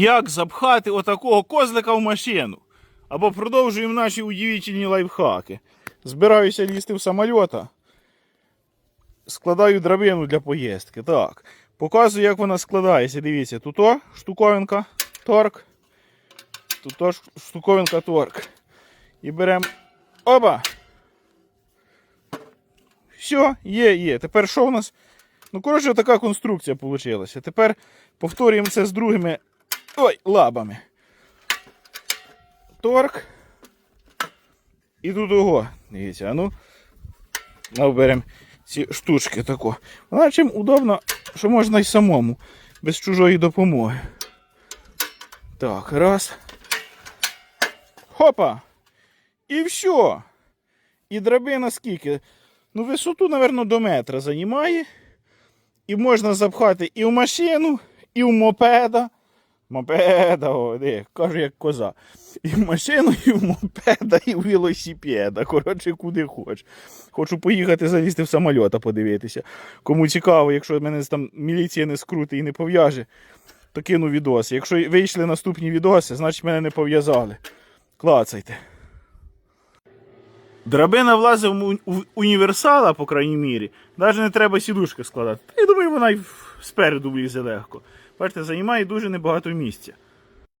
Як запхати отакого козлика в машину? Або продовжуємо наші удивительні лайфхаки. Збираюся лізти в самольота. Складаю драбину для поїздки. Так. Показую, як вона складається. Дивіться, тут о, штуковинка, торк. Тут о, штуковинка торк. І беремо. Оба! Все, є, є. Тепер що в нас? Ну, коротше, така конструкція вийшла. Тепер повторюємо це з другими ой, лабами. Торк. І тут ого. Дивіться, ну. Наберемо ці штучки тако. Вона чим удобно, що можна й самому, без чужої допомоги. Так, раз. Хопа! І все. І драбина скільки? Ну, висоту, мабуть, до метра займає. І можна запхати і в машину, і в мопеда. Мопеда, о, де, кажу, як коза. І в машину, і мопеда, і велосипеда. Коротше, куди хоч. Хочу поїхати залізти в самоліта, подивитися. Кому цікаво, якщо мене там міліція не скрутить і не пов'яже, то кину відоси. Якщо вийшли наступні відоси, значить мене не пов'язали. Клацайте. Драбина влазить в у- універсала, по крайній мірі. Навіть не треба сідушки складати. Я думаю, вона й спереду влізе легко. Бачите, займає дуже небагато місця.